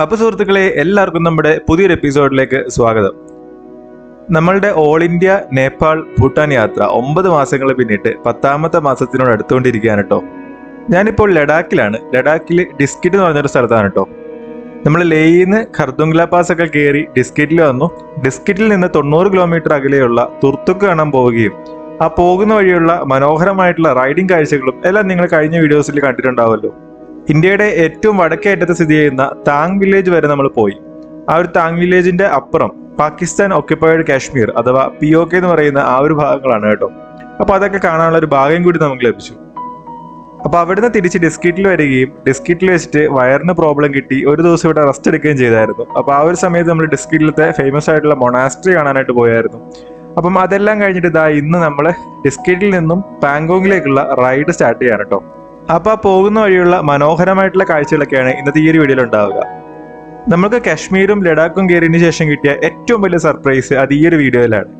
അപ്പൊ സുഹൃത്തുക്കളെ എല്ലാവർക്കും നമ്മുടെ പുതിയൊരു എപ്പിസോഡിലേക്ക് സ്വാഗതം. നമ്മളുടെ ഓൾ ഇന്ത്യ നേപ്പാൾ ഭൂട്ടാൻ യാത്ര ഒമ്പത് മാസങ്ങൾ പിന്നിട്ട് പത്താമത്തെ മാസത്തിനോട് അടുത്തുകൊണ്ടിരിക്കുകയാണ് കേട്ടോ ഞാനിപ്പോൾ ലഡാക്കിലാണ്. ലഡാക്കിൽ ഡിസ്കിറ്റ് എന്ന് പറഞ്ഞൊരു സ്ഥലത്താണ് കേട്ടോ നമ്മൾ ലേയിന്ന് ഖർദുംഗ്ല പാസ് ഒക്കെ കയറി ഡിസ്കിറ്റിൽ വന്നു. ഡിസ്കിറ്റിൽ നിന്ന് തൊണ്ണൂറ് കിലോമീറ്റർ അകലെയുള്ള തുർത്തുക്ക് കാണാൻ പോവുകയും ആ പോകുന്ന വഴിയുള്ള മനോഹരമായിട്ടുള്ള റൈഡിംഗ് കാഴ്ചകളും എല്ലാം നിങ്ങൾ കഴിഞ്ഞ വീഡിയോസിൽ കണ്ടിട്ടുണ്ടാവുമല്ലോ. ഇന്ത്യയുടെ ഏറ്റവും വടക്കേ അറ്റത്ത് സ്ഥിതി ചെയ്യുന്ന താങ് വില്ലേജ് വരെ നമ്മൾ പോയി. ആ ഒരു താങ് വില്ലേജിന്റെ അപ്പുറം പാകിസ്ഥാൻ ഓക്യുപ്പൈഡ് കാശ്മീർ അഥവാ പി ഒ കെ എന്ന് പറയുന്ന ആ ഒരു ഭാഗങ്ങളാണ് കേട്ടോ. അപ്പൊ അതൊക്കെ കാണാനുള്ള ഒരു ഭാഗം കൂടി നമുക്ക് ലഭിച്ചു. അപ്പൊ അവിടുന്ന് തിരിച്ച് ഡിസ്കിറ്റിൽ വരികയും ഡിസ്കിറ്റിൽ വെച്ചിട്ട് വയറിന് പ്രോബ്ലം കിട്ടി ഒരു ദിവസം ഇവിടെ റെസ്റ്റ് എടുക്കുകയും ചെയ്തായിരുന്നു. അപ്പൊ ആ ഒരു സമയത്ത് നമ്മൾ ഡിസ്കിറ്റിലത്തെ ഫേമസ് ആയിട്ടുള്ള മൊണാസ്ട്രി കാണാനായിട്ട് പോയായിരുന്നു. അപ്പം അതെല്ലാം കഴിഞ്ഞിട്ട് ഇതാ ഇന്ന് നമ്മൾ ഡിസ്കിറ്റിൽ നിന്നും പാങ്കോങ്ങിലേക്കുള്ള റൈഡ് സ്റ്റാർട്ട് ചെയ്യാൻ കേട്ടോ. അപ്പൊ ആ പോകുന്ന വഴിയുള്ള മനോഹരമായിട്ടുള്ള കാഴ്ചകളൊക്കെയാണ് ഇന്നത്തെ ഈ ഒരു വീഡിയോയിൽ ഉണ്ടാവുക. നമുക്ക് കാശ്മീരും ലഡാക്കും കയറിയതിനു ശേഷം കിട്ടിയ ഏറ്റവും വലിയ സർപ്രൈസ് അത് ഈ ഒരു വീഡിയോയിലാണ്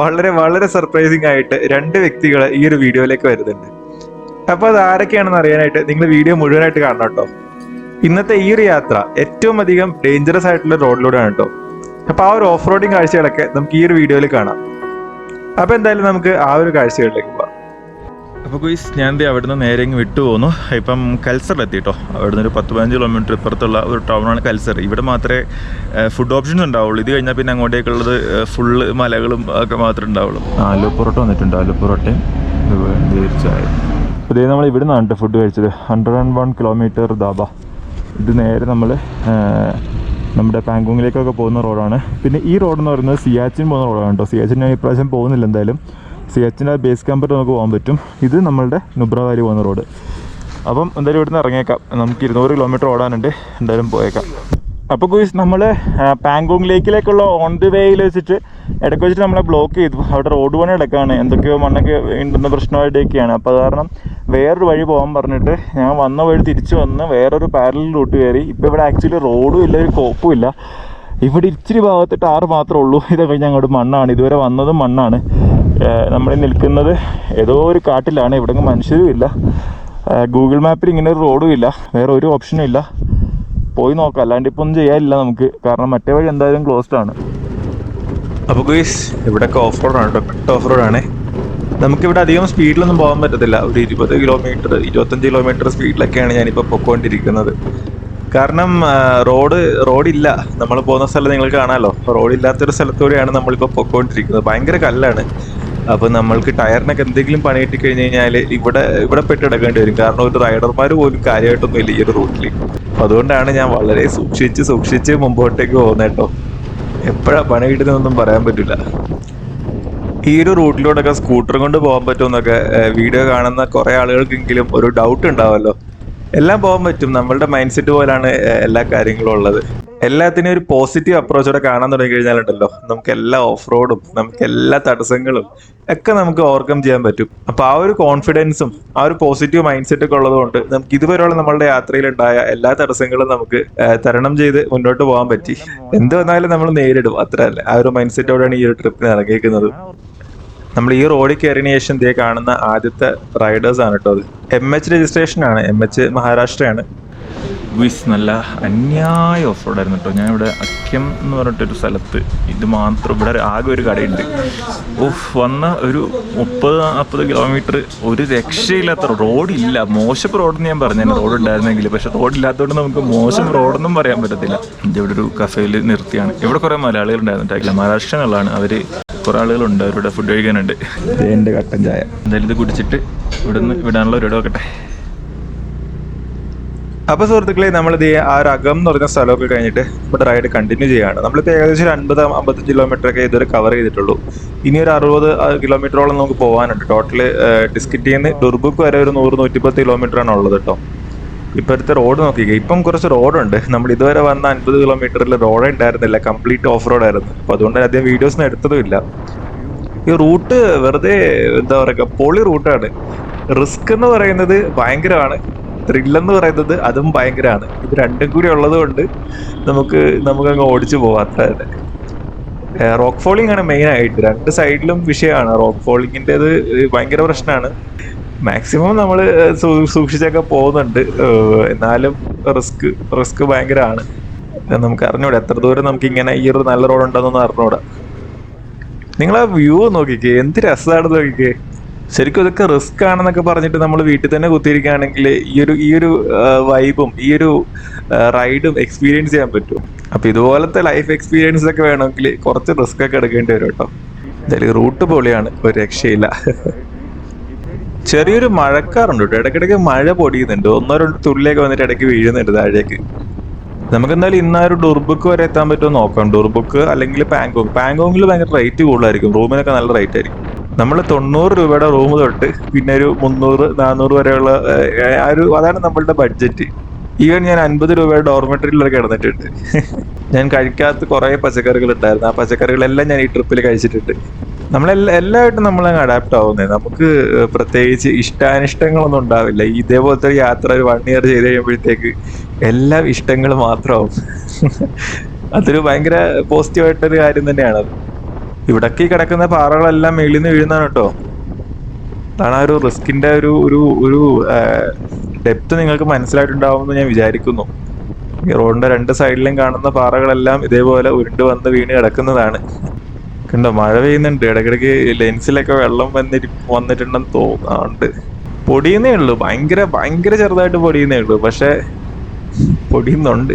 വളരെ വളരെ സർപ്രൈസിങ് ആയിട്ട് രണ്ട് വ്യക്തികൾ ഈ ഒരു വീഡിയോയിലേക്ക് വരുന്നുണ്ട്. അപ്പോൾ അത് ആരൊക്കെയാണെന്ന് അറിയാനായിട്ട് നിങ്ങൾ വീഡിയോ മുഴുവനായിട്ട് കാണണം കേട്ടോ. ഇന്നത്തെ ഈ ഒരു യാത്ര ഏറ്റവും അധികം ഡേഞ്ചറസ് ആയിട്ടുള്ള റോഡിലൂടെയാണ് കേട്ടോ. അപ്പോൾ ആ ഒരു ഓഫ് റോഡിങ് കാഴ്ചകളൊക്കെ നമുക്ക് ഈ ഒരു വീഡിയോയിൽ കാണാം. അപ്പോൾ എന്തായാലും നമുക്ക് ആ ഒരു കാഴ്ചകളിലേക്ക് പോവാം. അപ്പോൾ കുയിസ് ഞാൻ ദേ അവിടുന്ന് നേരെ ഇങ്ങ് വിട്ടു പോന്നു. ഇപ്പം കൽസറിലെത്തി അവിടുന്ന് ഒരു പത്ത് പതിനഞ്ച് കിലോമീറ്റർ ഇപ്പുറത്തുള്ള ഒരു ടൗണാണ് കൽസർ. ഇവിടെ മാത്രമേ ഫുഡ് ഓപ്ഷൻസ് ഉണ്ടാവുള്ളൂ. ഇത് കഴിഞ്ഞാൽ പിന്നെ അങ്ങോട്ടേക്കുള്ളത് ഫുള്ള് മലകളും ഒക്കെ മാത്രമേ ഉണ്ടാവുള്ളൂ. ആലു പൊറോട്ട വന്നിട്ടുണ്ട്. ആലു പൊറോട്ടയും തീർച്ചയായും ഇതേ നമ്മൾ ഇവിടെ നിന്നാണ് ഫുഡ് കഴിച്ചത്. Hundred and one kilometre dhaba ഇത് നേരെ നമ്മൾ നമ്മുടെ പാങ്കോങ്ങിലേക്കൊക്കെ പോകുന്ന റോഡാണ് പിന്നെ ഈ റോഡ് എന്ന് പറയുന്നത് സിയാച്ചിൻ പോകുന്ന റോഡാണ് കേട്ടോ. സിയാച്ചിൻ ഞാൻ ഇപ്രാവശ്യം പോകുന്നില്ല എന്തായാലും. സിയാച്ചിന്റെ ബേസ് ക്യാമ്പിൽ നമുക്ക് പോകാൻ പറ്റും. ഇത് നമ്മളുടെ നുബ്ര വാലി പോകുന്ന റോഡ് അപ്പം എന്തായാലും ഇവിടുന്ന് ഇറങ്ങിയേക്കാം. നമുക്ക് ഇരുന്നൂറ് കിലോമീറ്റർ ഓടാനുണ്ട്. എന്തായാലും പോയേക്കാം. അപ്പോൾ കുയിസ് നമ്മൾ പാങ്കോങ് ലേക്കിലേക്കുള്ള ഓൺ ദി വേയിൽ വെച്ചിട്ട് ഇടയ്ക്ക് വെച്ചിട്ട് നമ്മളെ ബ്ലോക്ക് ചെയ്തു. അവിടെ റോഡ് പണി എടുക്കാണ് എന്തൊക്കെയോ മണ്ണൊക്കെ ഉണ്ടെന്ന പ്രശ്നമായിട്ടൊക്കെയാണ്. അപ്പോൾ കാരണം വേറൊരു വഴി പോകാൻ പറഞ്ഞിട്ട് ഞാൻ വന്ന വഴി തിരിച്ചു വന്ന് വേറൊരു പാരലൽ റൂട്ട് കയറി. ഇപ്പോൾ ഇവിടെ ആക്ച്വലി റോഡും ഇല്ല ഒരു കോപ്പും ഇല്ല. ഇവിടെ ഇച്ചിരി ഭാഗത്ത് ടാറ് മാത്രമേ ഉള്ളൂ. ഇതൊക്കെ കഴിഞ്ഞ് അങ്ങോട്ട് മണ്ണാണ്. ഇതുവരെ വന്നതും മണ്ണാണ്. നമ്മൾ നിൽക്കുന്നത് ഏതോ ഒരു കാട്ടിലാണ്. ഇവിടെ മനുഷ്യരും ഇല്ല. ഗൂഗിൾ മാപ്പിൽ ഇങ്ങനെ ഒരു റോഡും ഇല്ല. വേറെ ഒരു ഓപ്ഷനും ഇല്ല. പോയി നോക്കാം. അല്ലാണ്ട് ഇപ്പം ഒന്നും ചെയ്യാനില്ല നമുക്ക്. കാരണം മറ്റേ വഴി എന്തായാലും ക്ലോസ്ഡ് ആണ്. അപ്പോൾ ഗൈസ് ഇവിടെയൊക്കെ ഓഫ് റോഡാണ് കേട്ടോ. കട്ട് ഓഫ് റോഡാണ് നമുക്കിവിടെ അധികം സ്പീഡിലൊന്നും പോകാൻ പറ്റത്തില്ല. ഒരു ഇരുപത് കിലോമീറ്റർ ഇരുപത്തഞ്ച് കിലോമീറ്റർ സ്പീഡിലൊക്കെയാണ് ഞാനിപ്പോൾ പൊക്കോണ്ടിരിക്കുന്നത്. കാരണം റോഡ് റോഡില്ല നമ്മൾ പോകുന്ന സ്ഥലം നിങ്ങൾ കാണാമല്ലോ റോഡില്ലാത്തൊരു സ്ഥലത്തൂടെയാണ് നമ്മളിപ്പോൾ പൊക്കോണ്ടിരിക്കുന്നത്. ഭയങ്കര കല്ലാണ്. അപ്പോൾ നമ്മൾക്ക് ടയറിനൊക്കെ എന്തെങ്കിലും പണി കിട്ടി കഴിഞ്ഞു കഴിഞ്ഞാൽ ഇവിടെ ഇവിടെ പെട്ടിടക്കേണ്ടി വരും. കാരണം ഒരു റൈഡർമാർ പോലും കാര്യമായിട്ടൊന്നും ഇല്ല ഈ ഒരു റൂട്ടിൽ അതുകൊണ്ടാണ് ഞാൻ വളരെ സൂക്ഷിച്ച് സൂക്ഷിച്ച് മുമ്പോട്ടേക്ക് പോകുന്നത് കേട്ടോ. എപ്പോഴാണ് പണി കിട്ടുന്നതെന്നൊന്നും പറയാൻ പറ്റില്ല ഈ ഒരു റൂട്ടിലൂടെയൊക്കെ സ്കൂട്ടർ കൊണ്ട് പോകാൻ പറ്റുമെന്നൊക്കെ വീഡിയോ കാണുന്ന കുറേ ആളുകൾക്കെങ്കിലും ഒരു ഡൗട്ട് ഉണ്ടാവുമല്ലോ എല്ലാം പോകാൻ പറ്റും. നമ്മളുടെ മൈൻഡ് സെറ്റ് പോലാണ് എല്ലാ കാര്യങ്ങളും ഉള്ളത്. എല്ലാത്തിനും ഒരു പോസിറ്റീവ് അപ്രോച്ചോടെ കാണാൻ തുടങ്ങി കഴിഞ്ഞാലുണ്ടല്ലോ. നമുക്ക് എല്ലാ ഓഫ് റോഡും നമുക്ക് എല്ലാ തടസ്സങ്ങളും ഒക്കെ നമുക്ക് ഓവർകം ചെയ്യാൻ പറ്റും. അപ്പൊ ആ ഒരു കോൺഫിഡൻസും ആ ഒരു പോസിറ്റീവ് മൈൻഡ് സെറ്റ് ഒക്കെ ഉള്ളതുകൊണ്ട് നമുക്ക് ഇതുവരെയുള്ള നമ്മളുടെ യാത്രയിൽ ഉണ്ടായ എല്ലാ തടസ്സങ്ങളും നമുക്ക് തരണം ചെയ്ത് മുന്നോട്ട് പോകാൻ പറ്റി. എന്ത് വന്നാലും നമ്മൾ നേരിടും. അത്ര ആ ഒരു മൈൻഡ് സെറ്റോടെയാണ് ഈ ഒരു ട്രിപ്പിന് ഇറങ്ങിയിരിക്കുന്നത്. നമ്മൾ ഈ റോഡിൽ കയറിയ ശേഷം ദേ കാണുന്ന ആദ്യത്തെ റൈഡേഴ്സ് ആണ് കേട്ടോ അത്. എം എച്ച് രജിസ്ട്രേഷൻ ആണ്. എം എച്ച് മഹാരാഷ്ട്രയാണ് വിസ് നല്ല അന്യായ ഓഫ് റോഡായിരുന്നു കേട്ടോ ഞാൻ ഇവിടെ അക്യം എന്ന് പറഞ്ഞിട്ടൊരു സ്ഥലത്ത് ഇത് മാത്രം ഇവിടെ ആകെ ഒരു കടയുണ്ട്. ഓഫ് വന്ന ഒരു മുപ്പത് നാൽപ്പത് കിലോമീറ്റർ ഒരു രക്ഷയില്ലാത്ത റോഡില്ല മോശം റോഡെന്ന് ഞാൻ പറഞ്ഞു റോഡ് ഉണ്ടായിരുന്നെങ്കിൽ. പക്ഷെ റോഡില്ലാത്തതുകൊണ്ട് നമുക്ക് മോശം റോഡൊന്നും പറയാൻ പറ്റത്തില്ല. ഇവിടെ ഒരു കഫേയിൽ നിർത്തിയാണ്. ഇവിടെ കുറേ മലയാളികൾ ഉണ്ടായിരുന്നിട്ടായില്ല മഹാരാഷ്ട്രനുള്ളതാണ് അവർ കുറേ ആളുകളുണ്ട്. അവരുടെ ഫുഡ് കഴിക്കാനുണ്ട്. എന്റെ കട്ടൻ ചായ. എന്തായാലും ഇത് കുടിച്ചിട്ട് ഇവിടുന്ന് വിടാനുള്ള ഒരു നോക്കട്ടെ അപ്പൊ സുഹൃത്തുക്കളെ നമ്മൾ ഇത് ആ ഒരു അകം എന്ന് പറഞ്ഞ സ്ഥലമൊക്കെ കഴിഞ്ഞിട്ട് ഇവിടെ റൈഡ് കണ്ടിന്യൂ ചെയ്യാണ് നമ്മളിപ്പോൾ ഏകദേശം ഒരു അൻപത് കിലോമീറ്റർ ഒക്കെ ഇതുവരെ കവർ ചെയ്തിട്ടുള്ളൂ. ഇനി ഒരു അറുപത് കിലോമീറ്ററോളം നമുക്ക് പോകാനുണ്ട് ടോട്ടൽ ഡിസ്കിറ്റിൽ നിന്ന് ഡുർബുക്ക് വരെ ഒരു നൂറ് നൂറ്റിപ്പത്ത് കിലോമീറ്റർ ആണ് ഉള്ളത് കേട്ടോ ഇപ്പോഴത്തെ റോഡ് നോക്കിക്കേ ഇപ്പം കുറച്ച് റോഡുണ്ട് നമ്മൾ ഇതുവരെ വന്ന അൻപത് കിലോമീറ്ററിൽ റോഡേ ഉണ്ടായിരുന്നില്ല. കംപ്ലീറ്റ് ഓഫ് റോഡ് ആയിരുന്നു. അപ്പോൾ അതുകൊണ്ട് അധികം വീഡിയോസ് എടുത്തതും ഇല്ല. ഈ റൂട്ട് വെറുതെ എന്താ പറയുക പൊളി റൂട്ടാണ് റിസ്ക് എന്ന് പറയുന്നത് ഭയങ്കരമാണ്. ത്രില്ലെന്ന് പറയുന്നത് അതും ഭയങ്കരമാണ് ഇത് രണ്ടും കൂടി ഉള്ളത് കൊണ്ട് നമുക്ക് നമുക്ക് അങ്ങ് ഓടിച്ചു പോവാം. അത്ര തന്നെ. റോക്ക് ഫോളിംഗ് ആണ് മെയിൻ ആയിട്ട്. രണ്ട് സൈഡിലും വിഷയമാണ്. റോക്ക് ഫോളിങ്ങിന്റെത് ഭയങ്കര പ്രശ്നമാണ്. മാക്സിമം നമ്മൾ സൂക്ഷിച്ചൊക്കെ പോകുന്നുണ്ട്. എന്നാലും റിസ്ക് റിസ്ക് ഭയങ്കരമാണ് നമുക്ക് അറിഞ്ഞൂടാ. എത്ര ദൂരം നമുക്ക് ഇങ്ങനെ ഈ ഒരു നല്ല റോഡ് ഉണ്ടെന്നൊന്നും അറിഞ്ഞൂടാ. നിങ്ങൾ ആ വ്യൂ നോക്കിക്കേ. എന്ത് രസമാണ് നോക്കിക്കേ. ശരിക്കും ഇതൊക്കെ റിസ്ക് ആണെന്നൊക്കെ പറഞ്ഞിട്ട് നമ്മൾ വീട്ടിൽ തന്നെ കുത്തിയിരിക്കുകയാണെങ്കിൽ ഈ ഒരു ഈ ഒരു വൈബും ഈ ഒരു റൈഡും എക്സ്പീരിയൻസ് ചെയ്യാൻ പറ്റും. അപ്പൊ ഇതുപോലത്തെ ലൈഫ് എക്സ്പീരിയൻസ് ഒക്കെ വേണമെങ്കിൽ കുറച്ച് റിസ്ക് ഒക്കെ എടുക്കേണ്ടി വരും കേട്ടോ. എന്തായാലും റൂട്ട് പൊളിയാണ് ഒരു രക്ഷയില്ല. ചെറിയൊരു മഴക്കാറുണ്ട് കേട്ടോ. ഇടയ്ക്കിടയ്ക്ക് മഴ പൊടിയുന്നുണ്ട്. ഒന്നോ രണ്ടോ തുള്ളിയൊക്കെ വന്നിട്ട് ഇടയ്ക്ക് വീഴുന്നുണ്ട് താഴേക്ക്. നമുക്ക് എന്തായാലും ഇന്ന് ഒരു ഡുർബുക്ക് വരെ എത്താൻ പറ്റുമോ നോക്കാം. ഡുർബുക്ക് അല്ലെങ്കിൽ പാങ്കോങ്. പാങ്കോങ്ങിൽ ഭയങ്കര റേറ്റ് കൂടുതലായിരിക്കും. റൂമിനൊക്കെ നല്ല റേറ്റ് ആയിരിക്കും. നമ്മൾ തൊണ്ണൂറ് രൂപയുടെ റൂം തൊട്ട് പിന്നെ ഒരു മുന്നൂറ് നാനൂറ് വരെയുള്ള ആ ഒരു അതാണ് നമ്മളുടെ ബഡ്ജറ്റ്. ഈവൻ ഞാൻ അൻപത് രൂപയുടെ ഡോർമെറ്ററിയിലൊക്കെ കിടന്നിട്ടുണ്ട്. ഞാൻ കഴിക്കാത്ത കുറേ പച്ചക്കറികൾ ഉണ്ടായിരുന്നു ആ പച്ചക്കറികളെല്ലാം ഞാൻ ഈ ട്രിപ്പിൽ കഴിച്ചിട്ടുണ്ട്. നമ്മളെല്ലാ എല്ലായിട്ടും നമ്മളങ്ങ് അഡാപ്റ്റ് ആവുന്നത് നമുക്ക് പ്രത്യേകിച്ച് ഇഷ്ടാനിഷ്ടങ്ങളൊന്നും ഉണ്ടാവില്ല. ഇതേപോലത്തെ ഒരു യാത്ര ഒരു വൺ ഇയർ ചെയ്ത് കഴിയുമ്പോഴത്തേക്ക് എല്ലാം ഇഷ്ടങ്ങൾ മാത്രമാവും. അതൊരു ഭയങ്കര പോസിറ്റീവായിട്ടൊരു കാര്യം തന്നെയാണ് അത് ഇവിടൊക്കെ കിടക്കുന്ന പാറകളെല്ലാം മേളിൽ നിന്ന് വീഴുന്നതാണ് കേട്ടോ. അതാണ് ആ ഒരു റിസ്കിന്റെ ഒരു ഒരു ഒരു ഡെപ്ത് നിങ്ങൾക്ക് മനസ്സിലായിട്ടുണ്ടാവുമെന്ന് ഞാൻ വിചാരിക്കുന്നു. ഈ റോഡിന്റെ രണ്ട് സൈഡിലും കാണുന്ന പാറകളെല്ലാം ഇതേപോലെ ഉരുണ്ട് വന്ന് വീണ് കിടക്കുന്നതാണ്. കണ്ടോ മഴ പെയ്യുന്നുണ്ട്. ഇടയ്ക്കിടയ്ക്ക് ലെൻസിലൊക്കെ വെള്ളം വന്നിരി വന്നിട്ടുണ്ടെന്ന് തോന്നുന്നുണ്ട്. പൊടിയുന്നേ ഉള്ളൂ. ഭയങ്കര ഭയങ്കര ചെറുതായിട്ട് പൊടിയുന്നേ ഉള്ളൂ. പക്ഷെ പൊടിയുന്നുണ്ട്.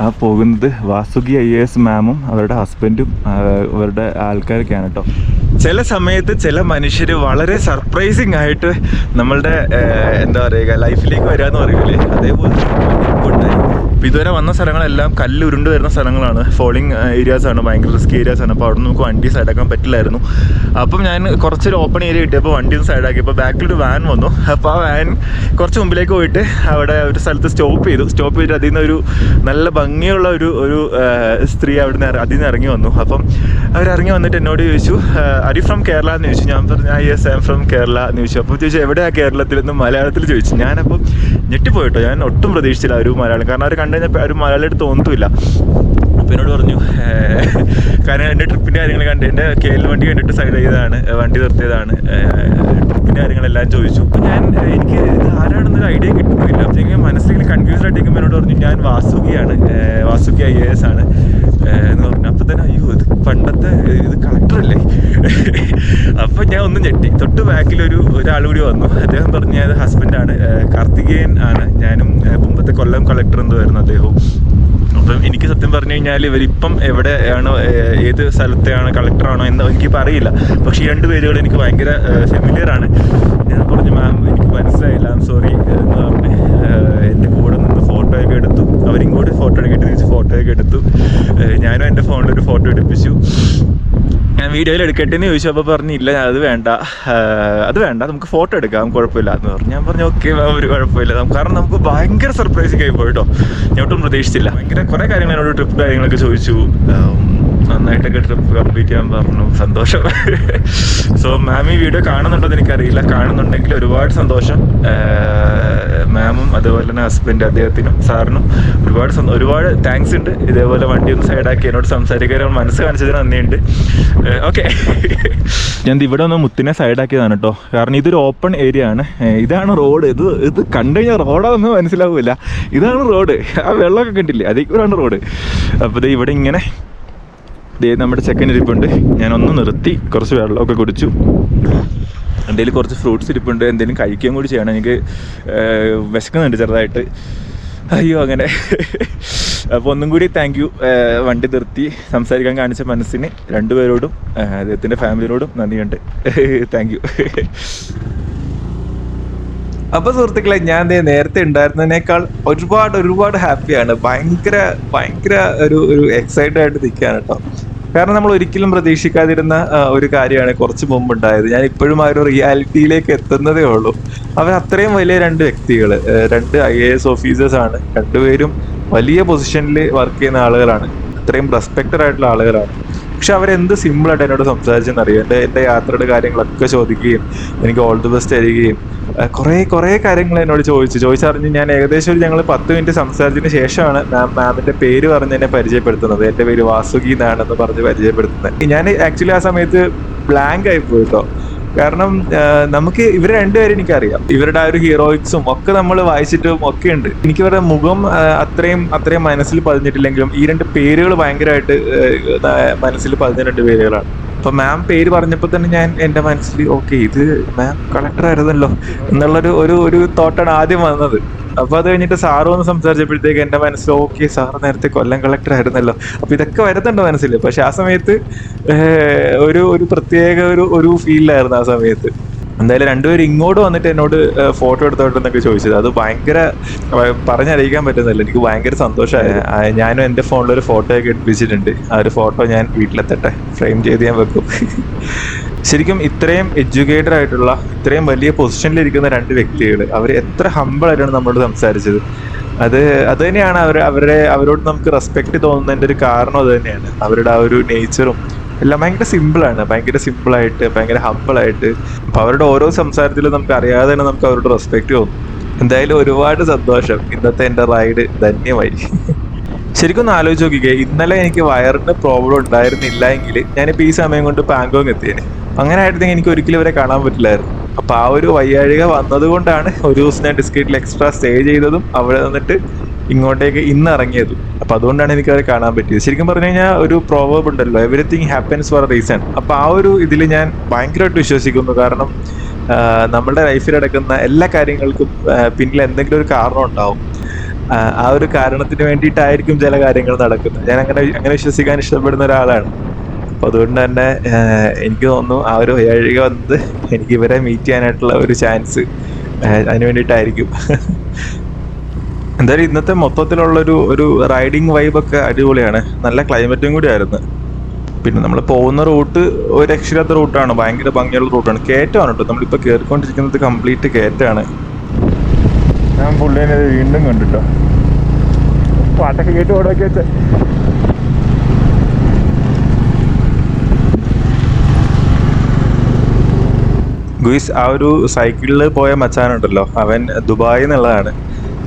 ആ പോകുന്നത് വാസുകി ഐ എസ് മാമും അവരുടെ ഹസ്ബൻഡും അവരുടെ ആൾക്കാരൊക്കെയാണ് കേട്ടോ ചില സമയത്ത് ചില മനുഷ്യർ വളരെ സർപ്രൈസിങ് ആയിട്ട് നമ്മളുടെ എന്താ പറയുക ലൈഫിലേക്ക് വരാന്ന് പറയൂലേ? അതേപോലെ ഇപ്പൊ ഇതുവരെ വന്ന സ്ഥലങ്ങളെല്ലാം കല്ല് ഉരുണ്ട് വരുന്ന സ്ഥലങ്ങളാണ്. ഫോളിങ് ഏരിയാസ് ആണ് ഭയങ്കര റിസ്ക് ഏരിയാസ് ആണ്. അപ്പോൾ അവിടെ നമുക്ക് വണ്ടി സൈഡാക്കാൻ പറ്റില്ലായിരുന്നു. അപ്പം ഞാൻ കുറച്ചൊരു ഓപ്പൺ ഏരിയ കിട്ടിയപ്പോൾ വണ്ടി ഒന്ന് സൈഡാക്കിയപ്പോൾ ബാക്കിലൊരു വാൻ വന്നു. അപ്പോൾ ആ വാൻ കുറച്ച് മുമ്പിലേക്ക് പോയിട്ട് അവിടെ ഒരു സ്ഥലത്ത് സ്റ്റോപ്പ് ചെയ്തു. സ്റ്റോപ്പ് ചെയ്തിട്ട് അതിൽ ഒരു നല്ല ഭംഗിയുള്ള ഒരു ഒരു സ്ത്രീ അവിടെ നിന്ന് അതിൽ നിന്ന് ഇറങ്ങി വന്നു. അപ്പം അവരിറങ്ങി വന്നിട്ട് എന്നോട് ചോദിച്ചു അരി ഫ്രം കേരള എന്ന് ചോദിച്ചു. ഞാൻ പറഞ്ഞു I S I from Kerala എന്ന് ചോദിച്ചു. അപ്പോൾ ചോദിച്ചു എവിടെയാണ് കേരളത്തിൽ എന്ന് മലയാളത്തിൽ ചോദിച്ചു. ഞാനപ്പം ഞെട്ടിപ്പോയിട്ടോ ഞാൻ ഒട്ടും പ്രതീക്ഷിച്ചില്ല ഒരു മലയാളം. കാരണം അവർ കണ്ടു ഒരു മലയാളിയായിട്ട് തോന്നത്തുമില്ല അപ്പം എന്നോട് പറഞ്ഞു കാരണം എന്റെ ട്രിപ്പിന്റെ കാര്യങ്ങൾ കണ്ട് എന്റെ കെ എൽ വണ്ടി കണ്ടിട്ട് സൈഡ് ചെയ്തതാണ് വണ്ടി നിർത്തിയതാണ് ട്രിപ്പിന്റെ കാര്യങ്ങളെല്ലാം ചോദിച്ചു. അപ്പം ഞാൻ എനിക്ക് ആരാണെന്നൊരു ഐഡിയ കിട്ടുന്നില്ല. അപ്പം മനസ്സിൽ കൺഫ്യൂസ്ഡ് ആയിട്ടിരിക്കുമ്പോൾ എന്നോട് പറഞ്ഞു ഞാൻ വാസുകിയാണ് വാസുകി ഐ എ എസ് ആണ്. എന്ന് പറഞ്ഞു. അപ്പം തന്നെ അയ്യോ ഇത് പണ്ടത്തെ ഇത് കളക്ടറല്ലേ അപ്പം ഞാൻ ഒന്നും ഞെട്ടി. തൊട്ട് ബാക്കിലൊരു ഒരാൾ കൂടി വന്നു. അദ്ദേഹം പറഞ്ഞു ഞാൻ ഹസ്ബൻഡാണ് കാർത്തികേയൻ ആണ്. ഞാനും മുമ്പത്തെ കൊല്ലം കളക്ടർ എന്തുമായിരുന്നു അദ്ദേഹവും. അപ്പം എനിക്ക് സത്യം പറഞ്ഞു കഴിഞ്ഞാൽ ഇവരിപ്പം എവിടെയാണ് ഏത് സ്ഥലത്തെയാണ് കളക്ടറാണോ എന്ന് എനിക്കിപ്പോൾ അറിയില്ല. പക്ഷേ രണ്ട് പേരുകൾ എനിക്ക് ഭയങ്കര ഫെമിലിയർ ആണ് ഞാൻ പറഞ്ഞു മാം എനിക്ക് മനസ്സിലായില്ല ഐം സോറി എന്ന് പറഞ്ഞ് ഏഹ്, എന്റെ കൂടെ നിന്ന് ഫോട്ടോയൊക്കെ എടുത്തു അവരിങ്ങോട്ട് ഫോട്ടോ എടുക്കിട്ട് തിരിച്ച് ഫോട്ടോയൊക്കെ എടുത്തു ഏഹ്, ഞാനും എന്റെ ഫോണിൽ ഒരു ഫോട്ടോ എടുപ്പിച്ചു ഞാൻ വീഡിയോയിൽ എടുക്കട്ടെ എന്ന് ചോദിച്ചപ്പോൾ പറഞ്ഞില്ല അത് വേണ്ട. അത് വേണ്ട നമുക്ക് ഫോട്ടോ എടുക്കാം കുഴപ്പമില്ല. എന്ന് പറഞ്ഞു. ഞാൻ പറഞ്ഞു ഓക്കെ ഒരു കുഴപ്പമില്ല. നമുക്ക് കാരണം നമുക്ക് ഭയങ്കര സർപ്രൈസിങ് ആയി പോയിട്ടോ ഞാൻ ഒട്ടും പ്രതീക്ഷിച്ചില്ല. ഭയങ്കര കുറേ കാര്യങ്ങൾ എന്നോട് ട്രിപ്പ് കാര്യങ്ങളൊക്കെ ചോദിച്ചു. നന്നായിട്ടൊക്കെ ട്രിപ്പ് കംപ്ലീറ്റ് ചെയ്യാൻ പറഞ്ഞു. സന്തോഷം. സോ മാം ഈ വീഡിയോ കാണുന്നുണ്ടോ എനിക്കറിയില്ല. കാണുന്നുണ്ടെങ്കിൽ ഒരുപാട് സന്തോഷം. മാമും അതുപോലെ തന്നെ ഹസ്ബൻഡ് അദ്ദേഹത്തിനും സാറിനും ഒരുപാട് ഒരുപാട് താങ്ക്സ് ഉണ്ട്. ഇതേപോലെ വണ്ടി ഒന്ന് സൈഡാക്കി എന്നോട് സംസാരിക്കാൻ മനസ്സ് കാണിച്ചതിന് നന്ദിയുണ്ട്. ഓക്കെ ഞാൻ ഇവിടെ ഒന്ന് മുത്തിനെ സൈഡാക്കിയതാണ് കേട്ടോ കാരണം ഇതൊരു ഓപ്പൺ ഏരിയ ആണ്. ഇതാണ് റോഡ് ഇത് ഇത് കണ്ടു കഴിഞ്ഞാൽ റോഡാണെന്ന് മനസ്സിലാവില്ല ഇതാണ് റോഡ് ആ വെള്ളമൊക്കെ കണ്ടില്ലേ? അതേക്കൂടാണ് കൂടാണ് റോഡ് അപ്പോൾ ഇത് ഇവിടെ ഇങ്ങനെ ദേ നമ്മുടെ ചെക്കൻ ഇരിപ്പുണ്ട്. ഒന്ന് നിർത്തി. കുറച്ച് വെള്ളമൊക്കെ കുടിച്ചു. എന്തെങ്കിലും കുറച്ച് ഫ്രൂട്ട്സ് ഇരിപ്പുണ്ട്. എന്തെങ്കിലും കഴിക്കുകയും കൂടി ചെയ്യണം. എനിക്ക് വിശക്കുന്നുണ്ട് ചെറുതായിട്ട്. അയ്യോ അങ്ങനെ. അപ്പോൾ ഒന്നും കൂടി താങ്ക് യു വണ്ടി നിർത്തി. സംസാരിക്കാൻ കാണിച്ച മനസ്സിന് രണ്ടുപേരോടും അദ്ദേഹത്തിന്റെ ഫാമിലിയോടും നന്ദിയുണ്ട്. താങ്ക് യു അപ്പൊ സുഹൃത്തുക്കളെ ഞാൻ നേരത്തെ ഉണ്ടായിരുന്നതിനേക്കാൾ ഒരുപാട് ഒരുപാട് ഹാപ്പിയാണ് ഭയങ്കര ഭയങ്കര ഒരു ഒരു എക്സൈറ്റഡ് ആയിട്ട് നിൽക്കുകയാണ് കേട്ടോ. കാരണം നമ്മൾ ഒരിക്കലും പ്രതീക്ഷിക്കാതിരുന്ന ഒരു കാര്യമാണ് കുറച്ച് മുമ്പ് ഉണ്ടായത് ഞാൻ ഇപ്പോഴും ആ ഒരു റിയാലിറ്റിയിലേക്ക് എത്തുന്നതേ ഉള്ളൂ. അവർ അത്രയും വലിയ രണ്ട് വ്യക്തികൾ രണ്ട് ഐ എ എസ് ഓഫീസേഴ്സ് ആണ്. രണ്ടുപേരും വലിയ പൊസിഷനിൽ വർക്ക് ചെയ്യുന്ന ആളുകളാണ്. അത്രയും റെസ്പെക്റ്റഡ് ആയിട്ടുള്ള ആളുകളാണ്. പക്ഷെ അവരെന്ത് സിമ്പിളായിട്ട് എന്നോട് സംസാരിച്ചെന്ന് അറിയാം എന്റെ എന്റെ യാത്രയുടെ കാര്യങ്ങളൊക്കെ ചോദിക്കുകയും എനിക്ക് ഓൾ ദി ബെസ്റ്റ് തരികയും കുറേ കുറേ കാര്യങ്ങൾ എന്നോട് ചോദിച്ചു. ചോദിച്ചറിഞ്ഞ് ഞാൻ ഏകദേശം ഒരു ഞങ്ങൾ പത്ത് മിനിറ്റ് സംസാരിച്ചതിന് ശേഷമാണ് മാം മാമിന്റെ പേര് പറഞ്ഞ് എന്നെ പരിചയപ്പെടുത്തുന്നത്. എന്റെ പേര് വാസുകി എന്നാണെന്ന് പറഞ്ഞ് പരിചയപ്പെടുത്തുന്നത്. ഞാൻ ആക്ച്വലി ആ സമയത്ത് ബ്ലാങ്ക് ആയി പോയി കേട്ടോ കാരണം നമുക്ക് ഇവരെ രണ്ടുപേരും എനിക്കറിയാം. ഇവരുടെ ആ ഒരു ഹീറോയിക്സും ഒക്കെ നമ്മൾ വായിച്ചിട്ടും ഒക്കെ ഉണ്ട്. എനിക്ക് ഇവരുടെ മുഖം അത്രയും അത്രയും മനസ്സിൽ പതിഞ്ഞിട്ടില്ലെങ്കിലും ഈ രണ്ട് പേരുകൾ ഭയങ്കരമായിട്ട് മനസ്സിൽ പതിഞ്ഞ രണ്ട് പേരുകളാണ്. അപ്പൊ മാം പേര് പറഞ്ഞപ്പോൾ തന്നെ ഞാൻ എന്റെ മനസ്സിൽ ഓക്കെ ഇത് മാം കളക്ടർ ആയിരുന്നല്ലോ എന്നുള്ളൊരു ഒരു ഒരു തോട്ടാണ് ആദ്യം വന്നത്. അപ്പൊ അത് കഴിഞ്ഞിട്ട് സാറ് ഒന്ന് സംസാരിച്ചപ്പോഴത്തേക്ക് എന്റെ മനസ്സിൽ ഓക്കെ സാറ് നേരത്തെ കൊല്ലം കളക്ടർ ആയിരുന്നല്ലോ. അപ്പൊ ഇതൊക്കെ വരുന്നുണ്ട് മനസ്സിൽ പക്ഷെ ആ സമയത്ത് ഒരു ഒരു പ്രത്യേക ഒരു ഒരു ഫീലിലായിരുന്നു ആ സമയത്ത്. എന്തായാലും രണ്ടുപേരും ഇങ്ങോട്ട് വന്നിട്ട് എന്നോട് ഫോട്ടോ എടുത്തോട്ടെന്നൊക്കെ ചോദിച്ചത്. അത് ഭയങ്കര പറഞ്ഞറിയിക്കാൻ പറ്റുന്നില്ല. എനിക്ക് ഭയങ്കര സന്തോഷമായി. ഞാനും എന്റെ ഫോണിൽ ഒരു ഫോട്ടോ ഒക്കെ എടുപ്പിച്ചിട്ടുണ്ട്. ആ ഒരു ഫോട്ടോ ഞാൻ വീട്ടിലെത്തട്ടെ. ഫ്രെയിം ചെയ്ത് ഞാൻ വെക്കും. ശരിക്കും ഇത്രയും എഡ്യൂക്കേറ്റഡ് ആയിട്ടുള്ള ഇത്രയും വലിയ പൊസിഷനിൽ ഇരിക്കുന്ന രണ്ട് വ്യക്തികൾ അവർ എത്ര ഹമ്പിൾ ആയിട്ടാണ് നമ്മളോട് സംസാരിച്ചത്. അത് അത് തന്നെയാണ് അവർ അവരെ അവരോട് നമുക്ക് റെസ്പെക്ട് തോന്നുന്നതിന്റെ ഒരു കാരണം അത് തന്നെയാണ്. അവരുടെ ആ ഒരു നേച്ചറും എല്ലാം ഭയങ്കര സിമ്പിളാണ് ഭയങ്കര സിമ്പിളായിട്ട് ഭയങ്കര ഹമ്പിളായിട്ട് അപ്പോൾ അവരുടെ ഓരോ സംസാരത്തിലും നമുക്ക് അറിയാതെ തന്നെ നമുക്ക് അവരുടെ റെസ്പെക്റ്റ് തോന്നും. എന്തായാലും ഒരുപാട് സന്തോഷം. ഇന്നത്തെ എന്റെ റൈഡ് ധന്യമായി. ശരിക്കും ഒന്ന് ആലോചിച്ച് നോക്കിക്കേ. ഇന്നലെ എനിക്ക് വയറിന് പ്രോബ്ലം ഉണ്ടായിരുന്നില്ല എങ്കിൽ ഞാനിപ്പോൾ ഈ സമയം കൊണ്ട് പാങ്കോങ് എത്തിയേനെ. അങ്ങനെ ആയിരുന്നെങ്കിൽ എനിക്ക് ഒരിക്കലും ഇവരെ കാണാൻ പറ്റില്ലായിരുന്നു. അപ്പോൾ ആ ഒരു വയ്യാഴിക വന്നതുകൊണ്ടാണ് ഒരു ദിവസം ഞാൻ ഡിസ്കേറ്റിൽ എക്സ്ട്രാ സ്റ്റേ ചെയ്തതും അവിടെ നിന്നിട്ട് ഇങ്ങോട്ടേക്ക് ഇന്ന് ഇറങ്ങിയത് അപ്പൊ അതുകൊണ്ടാണ് എനിക്ക് അവരെ കാണാൻ പറ്റിയത്. ശരിക്കും പറഞ്ഞു കഴിഞ്ഞാൽ ഒരു പ്രോവേബ് ഉണ്ടല്ലോ എവറിത്തിങ് ഹാപ്പൻസ് ഫോർ റീസൺ അപ്പൊ ആ ഒരു ഇതിൽ ഞാൻ ഭയങ്കരമായിട്ട് വിശ്വസിക്കുന്നു. കാരണം നമ്മുടെ ലൈഫിൽ നടക്കുന്ന എല്ലാ കാര്യങ്ങൾക്കും പിന്നിൽ എന്തെങ്കിലും ഒരു കാരണം ഉണ്ടാവും. ആ ഒരു കാരണത്തിന് വേണ്ടിയിട്ടായിരിക്കും ചില കാര്യങ്ങൾ നടക്കുന്നത്. ഞാൻ അങ്ങനെ അങ്ങനെ വിശ്വസിക്കാൻ ഇഷ്ടപ്പെടുന്ന ഒരാളാണ്. അപ്പൊ അതുകൊണ്ട് തന്നെ എനിക്ക് തോന്നുന്നു ആ ഒരു വഴിക വന്നത് എനിക്ക് ഇവരെ മീറ്റ് ചെയ്യാനായിട്ടുള്ള ഒരു ചാൻസ് അതിന് വേണ്ടിയിട്ടായിരിക്കും. എന്തായാലും ഇന്നത്തെ മൊത്തത്തിലുള്ള ഒരു ഒരു റൈഡിങ് വൈബൊക്കെ അടിപൊളിയാണ്. നല്ല ക്ലൈമറ്റും കൂടി ആയിരുന്നു. പിന്നെ നമ്മൾ പോകുന്ന റൂട്ട് ഒരു രക്ഷയില്ലാത്ത റൂട്ടാണ് ഭയങ്കര ഭംഗിയുള്ള റൂട്ടാണ് കയറ്റമാണ് കേട്ടോ. നമ്മളിപ്പോൾ കയറിക്കൊണ്ടിരിക്കുന്നത് കംപ്ലീറ്റ് കയറ്റാണ് ഞാൻ പുള്ളിനെ വീണ്ടും കണ്ടിട്ടോ. പാട്ടൊക്കെ കേട്ട് ഓടൊക്കെ വെച്ച. ഗുയിസ് ആ ഒരു സൈക്കിളിൽ പോയ മച്ചാനുണ്ടല്ലോ. അവൻ ദുബായിൽ നിന്നുള്ളതാണ്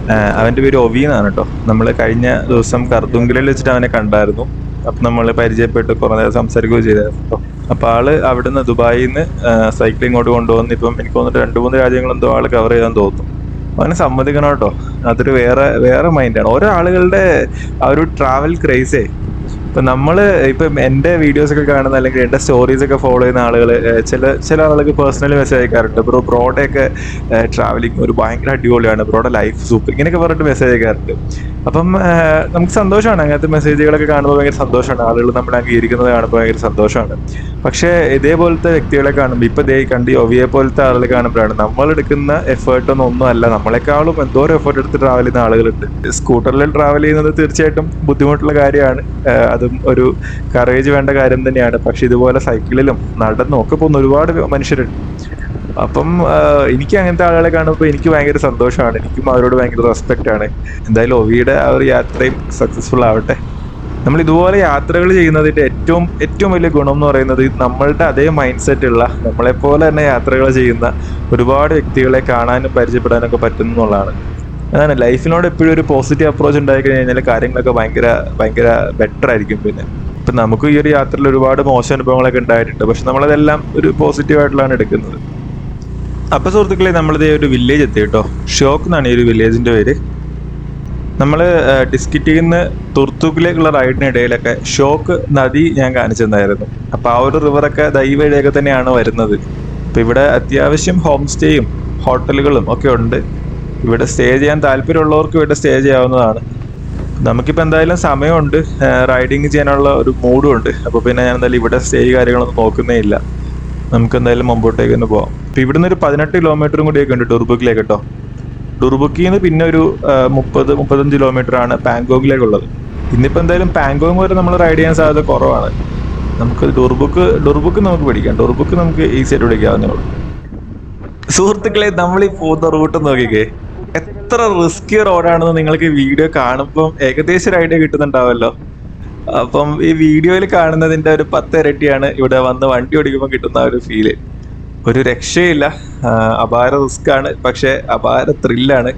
ആഹ് അവന്റെ പേര് ഒവി എന്നാണ് കേട്ടോ നമ്മൾ കഴിഞ്ഞ ദിവസം കർദുങ്കിലിൽ വെച്ചിട്ട് അവനെ കണ്ടായിരുന്നു. അപ്പൊ നമ്മൾ പരിചയപ്പെട്ട് കുറേ നേരം സംസാരിക്കുകയും ചെയ്തായിരുന്നു കേട്ടോ അപ്പൊ ആൾ അവിടുന്ന് ദുബായിൽ നിന്ന് സൈക്കിൾ ഇങ്ങോട്ട് കൊണ്ടുവന്ന് ഇപ്പം എനിക്ക് തോന്നുന്നു രണ്ട് മൂന്ന് രാജ്യങ്ങളെന്തോ ആൾ കവർ ചെയ്യാൻ തോന്നുന്നു. അവനെ സമ്മതിക്കണം കേട്ടോ അതൊരു വേറെ വേറെ മൈൻഡാണ് ഓരോ ആളുകളുടെ ആ ഒരു ട്രാവൽ ക്രൈസേ ഇപ്പൊ നമ്മൾ ഇപ്പൊ വീഡിയോസ് ഒക്കെ കാണുന്ന അല്ലെങ്കിൽ എന്റെ സ്റ്റോറീസ് ഒക്കെ ഫോളോ ചെയ്യുന്ന ആളുകൾ ചില ചില ആളുകൾക്ക് പേഴ്സണലി മെസ്സേജ് അയക്കാറുണ്ട്. ബ്രോ ബ്രോയുടെ ഒക്കെ ട്രാവലിംഗ് ഒരു ഭയങ്കര അടിപൊളിയാണ്. ബ്രോയുടെ ലൈഫ് സൂപ്പർ ഇങ്ങനെയൊക്കെ പറഞ്ഞിട്ട് മെസ്സേജ് അയക്കാറുണ്ട്. അപ്പം നമുക്ക് സന്തോഷമാണ്. അങ്ങനത്തെ മെസ്സേജുകളൊക്കെ കാണുമ്പോൾ ഭയങ്കര സന്തോഷമാണ്. ആളുകൾ നമ്മളെ അംഗീകരിക്കുന്നത് കാണുമ്പോൾ ഭയങ്കര സന്തോഷമാണ്. പക്ഷേ ഇതേപോലത്തെ വ്യക്തികളെ കാണുമ്പോൾ ഇപ്പൊ ദേ കണ്ടി ഒവിയെ പോലത്തെ ആളുകൾ കാണുമ്പോഴാണ് നമ്മൾ എടുക്കുന്ന എഫേർട്ട് ഒന്നും അല്ല. നമ്മളെക്കാളും എന്തോരം എഫേർട്ട് എടുത്ത് ട്രാവൽ ചെയ്യുന്ന ആളുകളുണ്ട്. സ്കൂട്ടറിൽ ട്രാവൽ ചെയ്യുന്നത് തീർച്ചയായിട്ടും ബുദ്ധിമുട്ടുള്ള കാര്യമാണ്. അതും ഒരു കറേജ് വേണ്ട കാര്യം തന്നെയാണ്. പക്ഷെ ഇതുപോലെ സൈക്കിളിലും നടന്നും ഒക്കെ പോകുന്ന ഒരുപാട് മനുഷ്യരുണ്ട്. അപ്പം എനിക്ക് അങ്ങനത്തെ ആളുകളെ കാണുമ്പോൾ എനിക്ക് ഭയങ്കര സന്തോഷമാണ്. എനിക്കും അവരോട് ഭയങ്കര റെസ്പെക്റ്റ് ആണ്. എന്തായാലും ഒവിയുടെ ആ ഒരു യാത്രയും സക്സസ്ഫുൾ ആവട്ടെ. നമ്മൾ ഇതുപോലെ യാത്രകൾ ചെയ്യുന്നതിന്റെ ഏറ്റവും ഏറ്റവും വലിയ ഗുണം എന്ന് പറയുന്നത് നമ്മളുടെ അതേ മൈൻഡ് സെറ്റ് ഉള്ള നമ്മളെപ്പോലെ തന്നെ യാത്രകൾ ചെയ്യുന്ന ഒരുപാട് വ്യക്തികളെ കാണാനും പരിചയപ്പെടാനൊക്കെ ഒക്കെ എന്നുള്ളതാണ്. അതാണ് ലൈഫിനോട് എപ്പോഴും ഒരു പോസിറ്റീവ് അപ്രോച്ച് ഉണ്ടായി കഴിഞ്ഞാൽ കാര്യങ്ങളൊക്കെ ഭയങ്കര ഭയങ്കര ബെറ്റർ ആയിരിക്കും പിന്നെ. ഇപ്പം നമുക്ക് ഈ ഒരു യാത്രയിൽ ഒരുപാട് മോശം അനുഭവങ്ങളൊക്കെ ഉണ്ടായിട്ടുണ്ട്. പക്ഷെ നമ്മളതെല്ലാം ഒരു പോസിറ്റീവ് ആയിട്ടുള്ളതാണ് എടുക്കുന്നത്. അപ്പൊ സുഹൃത്തുക്കളെ നമ്മളിത് ഒരു വില്ലേജ് എത്തി കേട്ടോ. ഷോക്ക് എന്നാണ് ഈ ഒരു വില്ലേജിന്റെ പേര്. നമ്മൾ ഡിസ്കിറ്റിൽ നിന്ന് തുർത്തുക്കിലേക്കുള്ള റൈഡിനിടയിലൊക്കെ ഷോക്ക് നദി ഞാൻ കാണിച്ചു തന്നായിരുന്നു അപ്പൊ ആ ഒരു റിവറൊക്കെ ദൈവ വഴിയൊക്കെ തന്നെയാണ് വരുന്നത്. അപ്പൊ ഇവിടെ അത്യാവശ്യം ഹോം സ്റ്റേയും ഹോട്ടലുകളും ഒക്കെ ഉണ്ട്. ഇവിടെ സ്റ്റേ ചെയ്യാൻ താല്പര്യമുള്ളവർക്ക് ഇവിടെ സ്റ്റേ ചെയ്യാവുന്നതാണ്. നമുക്കിപ്പോൾ എന്തായാലും സമയമുണ്ട്. റൈഡിങ് ചെയ്യാനുള്ള ഒരു മൂഡും ഉണ്ട്. അപ്പോൾ പിന്നെ ഞാൻ എന്തായാലും ഇവിടെ സ്റ്റേ കാര്യങ്ങളൊന്നും നോക്കുന്നേ ഇല്ല. നമുക്ക് എന്തായാലും മുമ്പോട്ടേക്ക് തന്നെ പോവാം. ഇപ്പം ഇവിടുന്ന് ഒരു പതിനെട്ട് കിലോമീറ്ററും കൂടിയൊക്കെ ഉണ്ട് ടുർബുക്കിലേക്ക് കേട്ടോ. ടുർബുക്കിൽ നിന്ന് പിന്നെ ഒരു മുപ്പത് മുപ്പത്തഞ്ച് കിലോമീറ്റർ ആണ് പാങ്കോങ്ങിലേക്കുള്ളത്. ഇന്നിപ്പോൾ എന്തായാലും പാങ്കോങ് വരെ നമ്മൾ റൈഡ് ചെയ്യാൻ സാധ്യത കുറവാണ്. നമുക്ക് ഡുർബുക്ക് ഡുർബുക്ക് നമുക്ക് പിടിക്കാം. ഡുർബുക്ക് നമുക്ക് ഈസി ആയിട്ട് പിടിക്കാവുന്നേ ഉള്ളൂ. സുഹൃത്തുക്കളെ നമ്മൾ ഈ പോകുന്ന റൂട്ട് നോക്കിക്കേ. എത്ര റിസ്കി റോഡാണെന്ന് നിങ്ങൾക്ക് വീഡിയോ കാണുമ്പോൾ ഏകദേശം ഒരു ഐഡിയ കിട്ടുന്നുണ്ടാവല്ലോ. അപ്പം ഈ വീഡിയോയിൽ കാണുന്നതിന്റെ ഒരു പത്ത് ഇരട്ടിയാണ് ഇവിടെ വന്ന് വണ്ടി ഓടിക്കുമ്പോൾ കിട്ടുന്ന ഒരു ഫീൽ ഒരു രക്ഷയില്ല. അപാര റിസ്ക് ആണ്. പക്ഷെ അപാര ത്രില്ലാണ്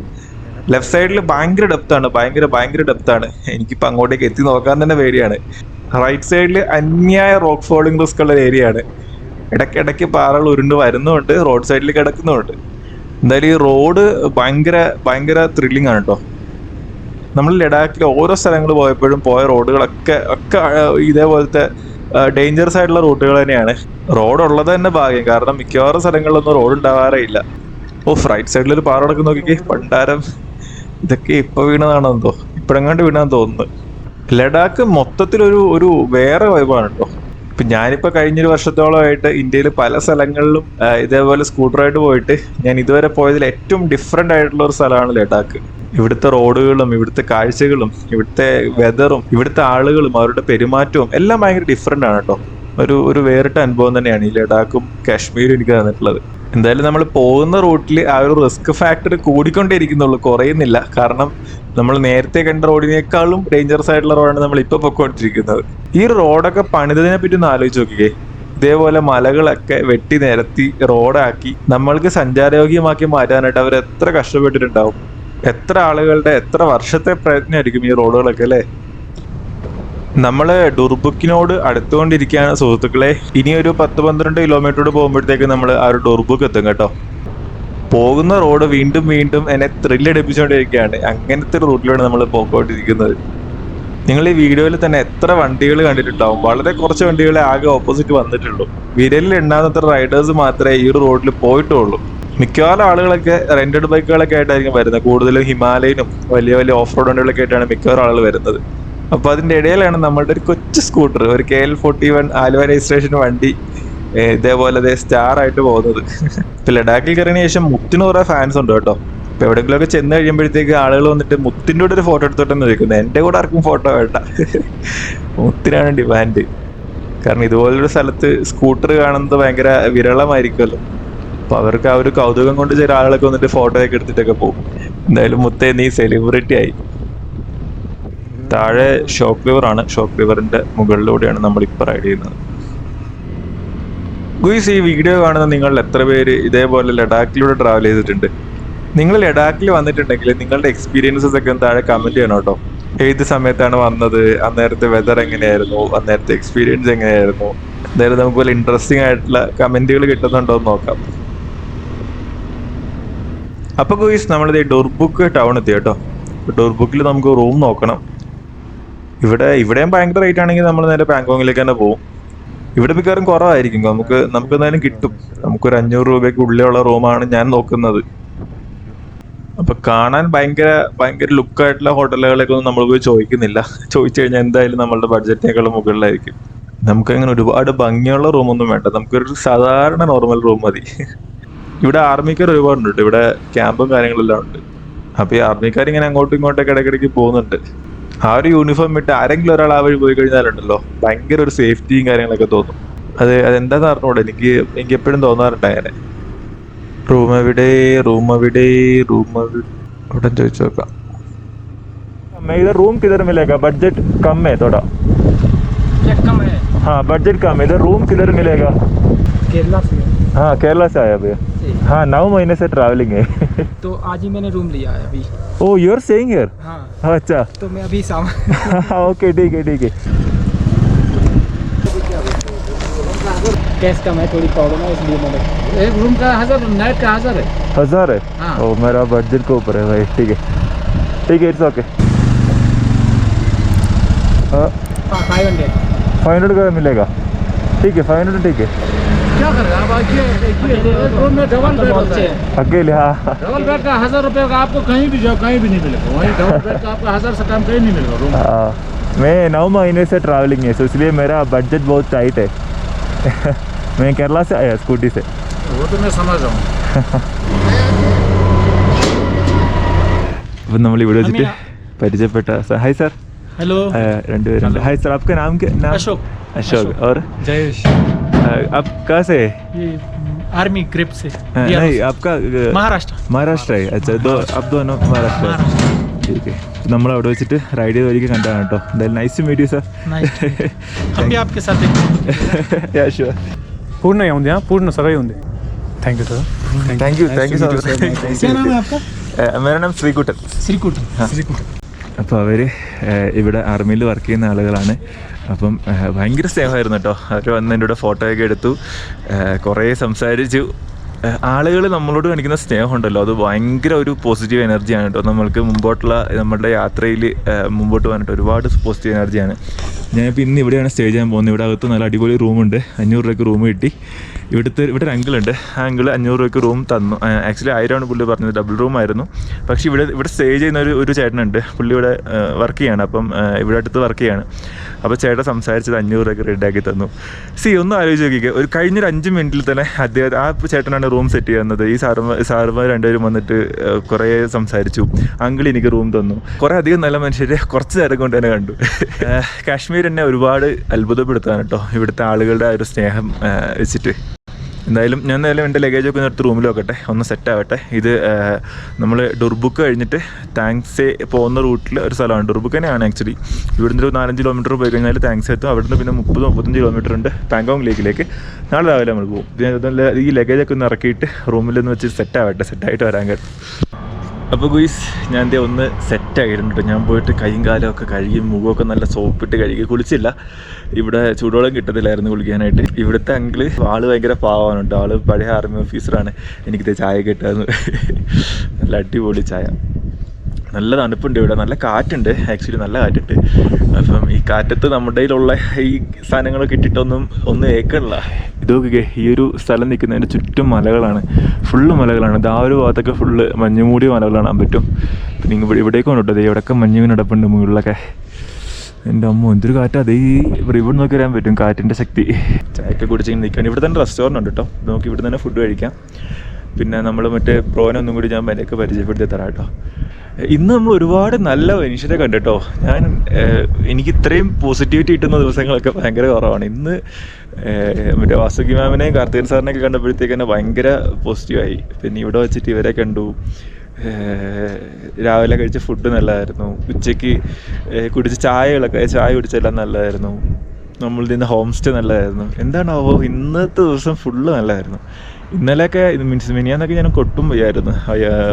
ലെഫ്റ്റ് സൈഡിൽ ഭയങ്കര ഡെപ്ത് ആണ്. ഭയങ്കര ഭയങ്കര ഡെപ്ത് ആണ്. എനിക്കിപ്പോ അങ്ങോട്ടേക്ക് എത്തി നോക്കാൻ തന്നെ പേടിയാണ്. റൈറ്റ് സൈഡിൽ അന്യായ റോക്ക് ഫോളിംഗ് റിസ്ക് ഉള്ള ഏരിയ ആണ്. ഇടയ്ക്കിടയ്ക്ക് പാറകൾ ഉരുണ്ട് വരുന്നുമുണ്ട് റോഡ് സൈഡിൽ കിടക്കുന്നുമുണ്ട് എന്തായാലും ഈ റോഡ് ഭയങ്കര ഭയങ്കര ത്രില്ലിംഗ് ആണ് കേട്ടോ നമ്മൾ ലഡാക്കിൽ ഓരോ സ്ഥലങ്ങൾ പോയപ്പോഴും പോയ റോഡുകളൊക്കെ ഒക്കെ ഇതേപോലത്തെ ഡേഞ്ചറസ് ആയിട്ടുള്ള റൂട്ടുകൾ തന്നെയാണ്. റോഡ് ഉള്ളത് തന്നെ ഭാഗ്യം. കാരണം മിക്കവാറും സ്ഥലങ്ങളിലൊന്നും റോഡ് ഉണ്ടാവാറേ ഇല്ല. ഓ റൈറ്റ് സൈഡിൽ ഒരു പാറ കിടക്കുന്ന നോക്കിക്കേ. പണ്ടാരം ഇതൊക്കെ ഇപ്പൊ വീണതാണോ എന്തോ ഇപ്പഴെങ്ങാണ്ട് വീണാന്ന് തോന്നുന്നു. ലഡാക്ക് മൊത്തത്തിലൊരു ഒരു വേറെ വൈബാണ് കേട്ടോ ഇപ്പൊ ഞാനിപ്പോ കഴിഞ്ഞൊരു വർഷത്തോളമായിട്ട് ഇന്ത്യയിൽ പല സ്ഥലങ്ങളിലും ഇതേപോലെ സ്കൂട്ടറായിട്ട് പോയിട്ട് ഞാൻ ഇതുവരെ പോയതിൽ ഏറ്റവും ഡിഫറെന്റ് ആയിട്ടുള്ള ഒരു സ്ഥലമാണ് ലഡാക്ക്. ഇവിടുത്തെ റോഡുകളും ഇവിടുത്തെ കാഴ്ചകളും ഇവിടുത്തെ വെതറും ഇവിടുത്തെ ആളുകളും അവരുടെ പെരുമാറ്റവും എല്ലാം ഭയങ്കര ഡിഫറെന്റ് ആണ് കേട്ടോ. ഒരു ഒരു വേറിട്ട അനുഭവം തന്നെയാണ് ഈ ലഡാക്കും കാശ്മീരും എനിക്ക് തന്നിട്ടുള്ളത്. എന്തായാലും നമ്മൾ പോകുന്ന റൂട്ടിൽ ആ ഒരു റിസ്ക് ഫാക്ടർ കൂടിക്കൊണ്ടേയിരിക്കുന്നുള്ളൂ. കുറയുന്നില്ല. കാരണം നമ്മൾ നേരത്തെ കണ്ട റോഡിനേക്കാളും ഡേഞ്ചറസ് ആയിട്ടുള്ള റോഡാണ് നമ്മൾ ഇപ്പൊ പൊക്കോണ്ടിരിക്കുന്നത്. ഈ റോഡൊക്കെ പണിതതിനെ പറ്റി ഒന്ന് ആലോചിച്ച് നോക്കിക്കേ. ഇതേപോലെ മലകളൊക്കെ വെട്ടി നിരത്തി റോഡാക്കി നമ്മൾക്ക് സഞ്ചാരയോഗ്യമാക്കി മാറ്റാനായിട്ട് അവർ എത്ര കഷ്ടപ്പെട്ടിട്ടുണ്ടാവും. എത്ര ആളുകളുടെ എത്ര വർഷത്തെ പ്രയത്നമായിരിക്കും ഈ റോഡുകളൊക്കെ അല്ലേ? നമ്മൾ ഡുർബുക്കിനോട് അടുത്തുകൊണ്ടിരിക്കുകയാണ് സുഹൃത്തുക്കളെ. ഇനി ഒരു പത്ത് പന്ത്രണ്ട് കിലോമീറ്ററോട് പോകുമ്പോഴത്തേക്ക് നമ്മൾ ആ ഒരു ഡുർബുക്ക് എത്തും കേട്ടോ. പോകുന്ന റോഡ് വീണ്ടും വീണ്ടും എന്നെ ത്രില്ലടിപ്പിച്ചുകൊണ്ടിരിക്കുകയാണ് അങ്ങനത്തെ ഒരു റൂട്ടിലാണ് നമ്മൾ പോയിക്കൊണ്ടിരിക്കുന്നത്. നിങ്ങൾ ഈ വീഡിയോയിൽ തന്നെ എത്ര വണ്ടികൾ കണ്ടിട്ടുണ്ടാവും? വളരെ കുറച്ച് വണ്ടികളെ ആകെ ഓപ്പോസിറ്റ് വന്നിട്ടുള്ളൂ. വിരലിൽ എണ്ണാവുന്നത്ര റൈഡേഴ്സ് മാത്രമേ ഈ ഒരു റോഡിൽ പോയിട്ടുള്ളൂ. മിക്കവാറും ആളുകളൊക്കെ റെന്റഡ് ബൈക്കുകളൊക്കെ ആയിട്ടായിരിക്കും വരുന്നത്. കൂടുതലും ഹിമാലയനും വലിയ വലിയ ഓഫ് റോഡ് വണ്ടികളൊക്കെ ആയിട്ടാണ് മിക്കവാറും ആളുകൾ വരുന്നത്. അപ്പൊ അതിന്റെ ഇടയിലാണ് നമ്മളുടെ ഒരു കൊച്ചു സ്കൂട്ടർ ഒരു K L forty one Aluva registration വണ്ടി ഇതേപോലെ സ്റ്റാർ ആയിട്ട് പോകുന്നത്. ഇപ്പൊ ലഡാക്കിൽ കയറിയതിനു ശേഷം മുത്തിന് കുറെ ഫാൻസ് ഉണ്ട് കേട്ടോ. ഇപ്പൊ എവിടെയെങ്കിലുമൊക്കെ ചെന്ന് കഴിയുമ്പോഴത്തേക്ക് ആളുകൾ വന്നിട്ട് മുത്തിന്റെ കൂടെ ഒരു ഫോട്ടോ എടുത്തോട്ടെന്ന് ചോദിക്കുന്നത് എന്റെ കൂടെ ആർക്കും ഫോട്ടോ വേണ്ട. മുത്തിനാണ് ഡിമാൻഡ് കാരണം ഇതുപോലൊരു സ്ഥലത്ത് സ്കൂട്ടർ കാണുന്നത് ഭയങ്കര വിരളമായിരിക്കുമല്ലോ. അപ്പൊ അവർക്ക് ആ ഒരു കൗതുകം കൊണ്ട് ചില ആളുകളൊക്കെ വന്നിട്ട് ഫോട്ടോ ഒക്കെ എടുത്തിട്ടൊക്കെ പോകും. എന്തായാലും മുത്തേ നീ സെലിബ്രിറ്റി ആയി. താഴെ ഷോക്ക് ലിവർ ആണ്. ഷോക്ക് ലിവറിന്റെ മുകളിലൂടെയാണ് നമ്മൾ ഇപ്പൊ റൈഡ് ചെയ്യുന്നത്. ഗുയിസ് ഈ വീഡിയോ കാണുന്ന നിങ്ങൾ എത്ര പേര് ഇതേപോലെ ലഡാക്കിലൂടെ ട്രാവൽ ചെയ്തിട്ടുണ്ട്? നിങ്ങൾ ലഡാക്കിൽ വന്നിട്ടുണ്ടെങ്കിൽ നിങ്ങളുടെ എക്സ്പീരിയൻസസ് ഒക്കെ താഴെ കമന്റ് ചെയ്യണം കേട്ടോ. ഏത് സമയത്താണ് വന്നത്? അന്നേരത്തെ വെതർ എങ്ങനെയായിരുന്നു? അന്നേരത്തെ എക്സ്പീരിയൻസ് എങ്ങനെയായിരുന്നു? എന്തായാലും നമുക്ക് വല്ല ഇൻട്രസ്റ്റിംഗ് ആയിട്ടുള്ള കമന്റുകൾ കിട്ടുന്നുണ്ടോ എന്ന് നോക്കാം. അപ്പൊ ഗുയിസ് നമ്മളിത് ഡോർബുക്ക് ടൗൺ എത്തി കേട്ടോ. ഡോർബുക്കിൽ നമുക്ക് റൂം നോക്കണം. ഇവിടെ ഇവിടെയും ഭയങ്കര റേറ്റ് ആണെങ്കിൽ നമ്മൾ നേരെ ബാങ്കോങ്ങിലേക്ക് തന്നെ പോകും ഇവിടെ മിക്കവാറും കുറവായിരിക്കും. നമുക്ക് നമുക്ക് എന്തായാലും കിട്ടും. നമുക്കൊരു അഞ്ഞൂറ് രൂപയ്ക്ക് ഉള്ളിലുള്ള റൂമാണ് ഞാൻ നോക്കുന്നത്. അപ്പൊ കാണാൻ ഭയങ്കര ഭയങ്കര ലുക്കായിട്ടുള്ള ഹോട്ടലുകളൊക്കെ ഒന്നും നമ്മൾ പോയി ചോദിക്കുന്നില്ല. ചോദിച്ചു കഴിഞ്ഞാൽ എന്തായാലും നമ്മളുടെ ബഡ്ജറ്റിനേക്കാളും മുകളിലായിരിക്കും. നമുക്ക് അങ്ങനെ ഒരുപാട് ഭംഗിയുള്ള റൂമൊന്നും വേണ്ട. നമുക്കൊരു സാധാരണ നോർമൽ റൂം മതി. ഇവിടെ ആർമിക്കാർ ഒരുപാടുണ്ട്. ഇവിടെ ക്യാമ്പും കാര്യങ്ങളെല്ലാം ഉണ്ട്. അപ്പൊ ഈ ആർമിക്കാർ ഇങ്ങനെ അങ്ങോട്ടും ഇങ്ങോട്ടൊക്കെ ഇടയ്ക്കിടയ്ക്ക് പോകുന്നുണ്ട്. ആ ഒരു യൂണിഫോം ഇട്ട് ആരെങ്കിലും ഒരാൾ ആ വഴി പോയി കഴിഞ്ഞാലുണ്ടല്ലോ ഭയങ്കര ഒരു സേഫ്റ്റിയും കാര്യങ്ങളൊക്കെ തോന്നും അത് അതെന്താന്ന് അറിഞ്ഞൂടെ എനിക്ക് എനിക്ക് എപ്പോഴും തോന്നാറുണ്ട് അങ്ങനെ റൂം എവിടെ റൂം എവിടെ റൂം ഇവിടെ ചോദിച്ചു നോക്കാം इधर रूम किधर मिलेगा बजट कम है थोड़ा क्या कम है हाँ बजट कम है इधर रूम किधर मिलेगा केरला से हाँ केरला से आया भैया। हाँ नौ महीने से ट्रैवलिंग है। तो आज ही मैंने रूम लिया है अभी। Oh you are saying here हाँ। अच्छा। तो मैं अभी सामान ओके ठीक है ठीक है। कैश कम है थोड़ी प्रॉब्लम है इसलिए मैंने एक रूम का हज़ार नाइट का हज़ार है। हज़ार है? हाँ। ओ मेरा बजट के ऊपर है भाई ठीक है। ठीक है it's okay five hundred five hundred का मिलेगा। ठीक है फाइव हंड्रेड ठीक है। क्या कर रहे हैं आप आइए देखिए एक रूम में डबल बेड होता है अकेले हाँ डबल बेड का हजार रुपये का आपको कहीं भी जाओ कहीं भी नहीं मिलेगा वहीं डबल बेड का आपको हजार से कम कहीं नहीं मिलेगा रूम हाँ, मैं नौ महीने से ट्रैवलिंग है तो इसलिए मेरा बजट बहुत टाइट है मैं केरला से आया स्कूटी से वो तो मैं समझ रहा हूँ അപ്പം നമ്മൾ ഇവിടെ വെച്ചിട്ട് അമീന. പരിചയപ്പെട്ട സ- ഹായ് സാർ हेलो ആ, രണ്ടുപേരുണ്ട് ഹായ് സാർ आपका नाम क्या नाम अशोक अशोक और जयेश आ, आप कहाँ से ये आर्मी ग्रेप से हाँ, नहीं आपका महाराष्ट्र महाराष्ट्र है अच्छा दो आप दोनों महाराष्ट्र ഓക്കെ നമ്മൾ അവിടെ വെച്ചിട്ട് റൈഡ് ചെയ്ത് വഴിക്ക് കണ്ടാണ് കേട്ടോ എന്തായാലും നൈസ് മീഡിയ സാർ पूर्ण ही होंगे हाँ पूर्ण सगळे होंगे thank you sir thank you thank you sir मेरा नाम ശ്രീകുട്ടൻ ശ്രീകുട്ടൻ അപ്പോൾ അവർ ഇവിടെ ആർമിയിൽ വർക്ക് ചെയ്യുന്ന ആളുകളാണ് അപ്പം ഭയങ്കര സ്നേഹമായിരുന്നു കേട്ടോ. അവർ വന്ന് എന്റെ കൂടെ ഫോട്ടോയൊക്കെ എടുത്തു. കുറേ സംസാരിച്ചു. ആളുകൾ നമ്മളോട് കാണിക്കുന്ന സ്നേഹമുണ്ടല്ലോ. അത് ഭയങ്കര ഒരു പോസിറ്റീവ് എനർജിയാണ് കേട്ടോ നമ്മൾക്ക് മുമ്പോട്ടുള്ള നമ്മുടെ യാത്രയിൽ മുമ്പോട്ട് പോകാനായിട്ട് ഒരുപാട് പോസിറ്റീവ് എനർജിയാണ് ഞാനിപ്പോൾ ഇന്ന് ഇവിടെയാണ് സ്റ്റേ ചെയ്യാൻ പോകുന്നത്. ഇവിടെ അകത്ത് നല്ല അടിപൊളി റൂമുണ്ട്. അഞ്ഞൂറ് രൂപയ്ക്ക് റൂം കിട്ടി. ഇവിടുത്തെ ഇവിടെ ഒരു അങ്കിളുണ്ട് ആ അങ്കിൾ അഞ്ഞൂറ് രൂപയ്ക്ക് റൂം തന്നു. ആക്ച്വലി ആയിരമാണ് പുള്ളി പറഞ്ഞത്. ഡബിൾ റൂം ആയിരുന്നു. പക്ഷേ ഇവിടെ ഇവിടെ സ്റ്റേ ചെയ്യുന്ന ഒരു ഒരു ചേട്ടനുണ്ട്. പുള്ളി ഇവിടെ വർക്ക് ചെയ്യാണ്. അപ്പം ഇവിടെ അടുത്ത് വർക്ക് ചെയ്യാണ്. അപ്പോൾ ചേട്ടൻ സംസാരിച്ചത് അഞ്ഞൂറ് രൂപയ്ക്ക് റെഡിയാക്കി തന്നു. സി ഒന്ന് ആലോചിച്ച് നോക്കിക്കുക ഒരു കഴിഞ്ഞൊരു അഞ്ച് മിനിറ്റിൽ തന്നെ അദ്ദേഹം ആ ചേട്ടനാണ് റൂം സെറ്റ് ചെയ്യുന്നത്. ഈ സാറുമാർ സാറുമാർ രണ്ടുപേരും വന്നിട്ട് കുറേ സംസാരിച്ചു. അങ്കിൾ എനിക്ക് റൂം തന്നു. കുറേ അധികം നല്ല മനുഷ്യരെ കുറച്ച് നേരം കൊണ്ട് തന്നെ കണ്ടു. കാശ്മീർ എന്നെ ഒരുപാട് അത്ഭുതപ്പെടുത്താണ് കേട്ടോ. ഇവിടുത്തെ ആളുകളുടെ ആ ഒരു സ്നേഹം വെച്ചിട്ട്. എന്തായാലും ഞാൻ എന്തായാലും എന്റെ ലഗേജ് ഒക്കെ എടുത്ത് റൂമിൽ വെക്കട്ടെ. ഒന്ന് സെറ്റ് ആവട്ടെ. ഇത് നമ്മൾ ഡുർബുക്ക് കഴിഞ്ഞിട്ട് താങ്ക്സേ പോകുന്ന റൂട്ടിൽ ഒരു സ്ഥലമാണ്. ഡുർബുക്ക് തന്നെയാണ് ആക്ച്വലി ഇവിടുന്ന് ഒരു നാലഞ്ച് കിലോമീറ്റർ പോയി കഴിഞ്ഞാൽ താങ്ക്സ് എത്തും. അവിടുന്ന് പിന്നെ മുപ്പത് മുപ്പത്തഞ്ച് കിലോമീറ്റർ ഉണ്ട് പാങ്കോങ് ലേക്കിലേക്ക് നാളെ രാവിലെ നമ്മൾ പോകും. ഈ ലഗേജൊക്കെ ഒന്ന് ഇറക്കിയിട്ട് റൂമിൽ നിന്ന് വെച്ച് സെറ്റ് ആവട്ടെ. സെറ്റായിട്ട് വരാൻ കേട്ടോ അപ്പോൾ ഗുയിസ് ഞാൻ ദേ ഒന്ന് സെറ്റ് കേട്ടോ ഞാൻ പോയിട്ട് കൈയും കാലും ഒക്കെ കഴുകി മുഖമൊക്കെ നല്ല സോപ്പിട്ട് കഴുകി കുളിച്ചില്ല. ഇവിടെ ചൂടുവെള്ളം കിട്ടത്തില്ലായിരുന്നു കുളിക്കാനായിട്ട്. ഇവിടുത്തെ അങ്കിൾ ആൾ ഭയങ്കര പാവാനുണ്ട് ആൾ പഴയ ആർമി ഓഫീസറാണ് എനിക്കിത് ചായ കിട്ടാന്ന് നല്ല അടിപൊളി ചായ. നല്ല തണുപ്പുണ്ട് ഇവിടെ. നല്ല കാറ്റുണ്ട്. ആക്ച്വലി നല്ല കാറ്റുണ്ട്. അപ്പം ഈ കാറ്റത്ത് നമ്മുടെ കയ്യിലുള്ള ഈ സാധനങ്ങളൊക്കെ ഇട്ടിട്ടൊന്നും ഒന്നും ഏക്കണില്ല ഇതൊക്കെ ഈ ഒരു സ്ഥലം നിൽക്കുന്നതിന്റെ ചുറ്റും മലകളാണ്. ഫുള്ള് മലകളാണ്. ഇത് ആ ഒരു ഭാഗത്തൊക്കെ ഫുള്ള് മഞ്ഞുമൂടിയ മലകൾ കാണാൻ പറ്റും. പിന്നെ ഇവിടെ ഇവിടേക്ക് കൊണ്ടിട്ടോ ഇവിടെയൊക്കെ മഞ്ഞ് നടപ്പുണ്ട് മുകളിലൊക്കെ. എന്റെ അമ്മ എന്തൊരു കാറ്റാ. അതേ ഇവിടെ നോക്കി വരാൻ പറ്റും കാറ്റിന്റെ ശക്തി. ചായക്കെ കുടിച്ച് ഇങ്ങനെ നിൽക്കുകയാണ്. ഇവിടെ തന്നെ റെസ്റ്റോറന്റ് ഉണ്ട് കേട്ടോ. നമുക്ക് ഇവിടെ തന്നെ ഫുഡ് കഴിക്കാം. പിന്നെ നമ്മൾ മറ്റേ പ്രോനെ ഒന്നും കൂടി ഞാൻ എനിക്ക് പരിചയപ്പെടുത്തി തരാം കേട്ടോ. ഇന്ന് നമ്മൾ ഒരുപാട് നല്ല മനുഷ്യരെ കണ്ടിട്ടോ. ഞാൻ എനിക്ക് ഇത്രയും പോസിറ്റിവിറ്റി കിട്ടുന്ന ദിവസങ്ങളൊക്കെ ഭയങ്കര കുറവാണ്. ഇന്ന് മറ്റേ വാസുകി മാമിനെയും കാർത്തികൻ സാറിനെയൊക്കെ കണ്ടപ്പോഴത്തേക്ക് തന്നെ ഭയങ്കര പോസിറ്റീവായി പിന്നെ ഇവിടെ വെച്ചിട്ട് ഇവരെ കണ്ടു. രാവിലെ കഴിച്ച ഫുഡ് നല്ലതായിരുന്നു ഉച്ചയ്ക്ക് കുടിച്ച് ചായകളൊക്കെ ചായ കുടിച്ചെല്ലാം നല്ലതായിരുന്നു നമ്മൾ നിന്ന് ഹോം സ്റ്റേ നല്ലതായിരുന്നു എന്താണാവോ ഇന്നത്തെ ദിവസം ഫുള്ള് നല്ലതായിരുന്നു ഇന്നലെയൊക്കെ മീൻസ് മിനിയാന്നൊക്കെ ഞാൻ കൊട്ടും പോയായിരുന്നു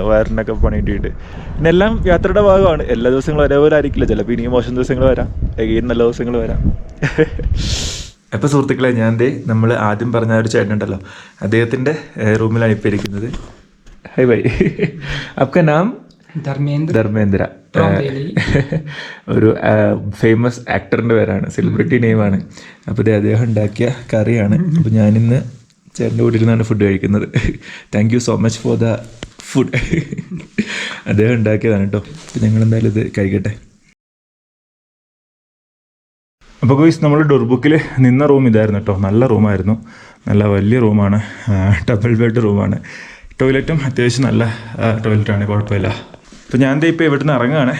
വയറിനൊക്കെ പണി കിട്ടിയിട്ട് ഇന്നെല്ലാം യാത്രയുടെ ഭാഗമാണ്. എല്ലാ ദിവസങ്ങളും ഒരേപോലെ ആയിരിക്കില്ല. ചിലപ്പോൾ ഇനിയും മോശം ദിവസങ്ങൾ വരാം. എഗെയിൻ നല്ല ദിവസങ്ങൾ വരാം. അപ്പം സുഹൃത്തുക്കളെ ഞാൻ ദേ നമ്മൾ ആദ്യം പറഞ്ഞ ഒരു ചേട്ടനുണ്ടല്ലോ അദ്ദേഹത്തിന്റെ റൂമിലാണ് ഇപ്പം ഇരിക്കുന്നത്. Hi bye. അപ്പം നാം? ധർമ്മേന്ദ്ര. ധർമ്മേന്ദ്ര. ഒരു ഫേമസ് ആക്ടറിന്റെ പേരാണ്. സെലിബ്രിറ്റി നെയിമാണ്. അപ്പോൾ അദ്ദേഹം ഉണ്ടാക്കിയ കറിയാണ്. അപ്പോൾ ഞാനിന്ന് ചേട്ടന്റെ കൂടെ ഫുഡ് കഴിക്കുന്നത്. Thank you so much for the food അദ്ദേഹം ഉണ്ടാക്കിയതാണ് കേട്ടോ. ഞങ്ങൾ എന്തായാലും ഇത് കഴിക്കട്ടെ. അപ്പോൾ ഗോയ്സ് നമ്മൾ ഡുർബുക്കിൽ നിന്ന റൂം ഇതായിരുന്നു കേട്ടോ. നല്ല റൂമായിരുന്നു നല്ല വലിയ റൂമാണ് ഡബിൾ ബെഡ് റൂമാണ് ടോയ്ലറ്റും അത്യാവശ്യം നല്ല ടോയ്ലറ്റാണ് കുഴപ്പമില്ല. അപ്പോൾ ഞാൻ ഇപ്പോൾ ഇവിടുന്ന് ഇറങ്ങുകയാണ്.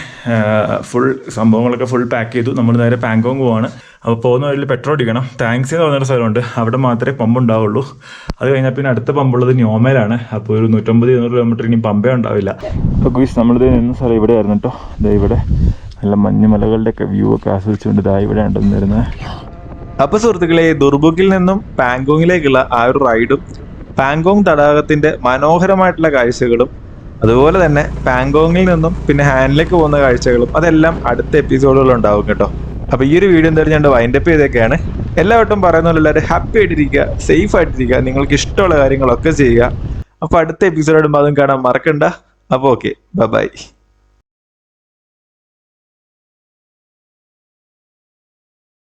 ഫുൾ സംഭവങ്ങളൊക്കെ ഫുൾ പാക്ക് ചെയ്തു. നമ്മൾ നേരെ പാങ്കോങ് പോവാണ്. അപ്പോൾ പോകുന്ന വഴിയിൽ പെട്രോൾ അടിക്കണം. താങ്ക്സ് എന്ന് പറഞ്ഞൊരു സ്ഥലമുണ്ട്. അവിടെ മാത്രമേ പമ്പ് ഉണ്ടാവുള്ളൂ. അത് കഴിഞ്ഞാൽ പിന്നെ അടുത്ത പമ്പുള്ളത് ന്യോമയിലാണ് അപ്പോൾ ഒരു നൂറ്റമ്പത് ഇരുന്നൂറ് കിലോമീറ്റർ ഇനി പമ്പേ ഉണ്ടാവില്ല. അപ്പോൾ ഗുയിസ് നമ്മളിത് നിന്ന സ്ഥലം ഇവിടെ ആയിരുന്നു കേട്ടോ ഇതാ ഇവിടെ നല്ല മഞ്ഞുമലകളുടെ ഒക്കെ വ്യൂ ഒക്കെ ആസ്വദിച്ചുകൊണ്ട് ഇതാ ഇവിടെ ഉണ്ടെന്ന് വരുന്നത് അപ്പൊ സുഹൃത്തുക്കളെ ദുർബുക്കിൽ നിന്നും പാങ്കോങ്ങിലേക്കുള്ള ആ ഒരു റൈഡും പാങ്കോങ് തടാകത്തിന്റെ മനോഹരമായിട്ടുള്ള കാഴ്ചകളും അതുപോലെ തന്നെ പാങ്കോങ്ങിൽ നിന്നും പിന്നെ ഹാൻഡിലേക്ക് പോകുന്ന കാഴ്ചകളും അതെല്ലാം അടുത്ത എപ്പിസോഡുകളിൽ ഉണ്ടാവും കേട്ടോ. അപ്പൊ ഈ ഒരു വീഡിയോ എന്തായാലും ഞാൻ വൈൻഡപ്പ് ചെയ്തൊക്കെയാണ് എല്ലാവട്ടും പറയുന്ന പോലെ എല്ലാവരും ഹാപ്പി ആയിട്ടിരിക്കുക സേഫ് ആയിട്ടിരിക്കുക നിങ്ങൾക്ക് ഇഷ്ടമുള്ള കാര്യങ്ങളൊക്കെ ചെയ്യുക. അപ്പൊ അടുത്ത എപ്പിസോഡ് അതും കാണാൻ മറക്കണ്ട. അപ്പൊ ഓക്കെ ബൈ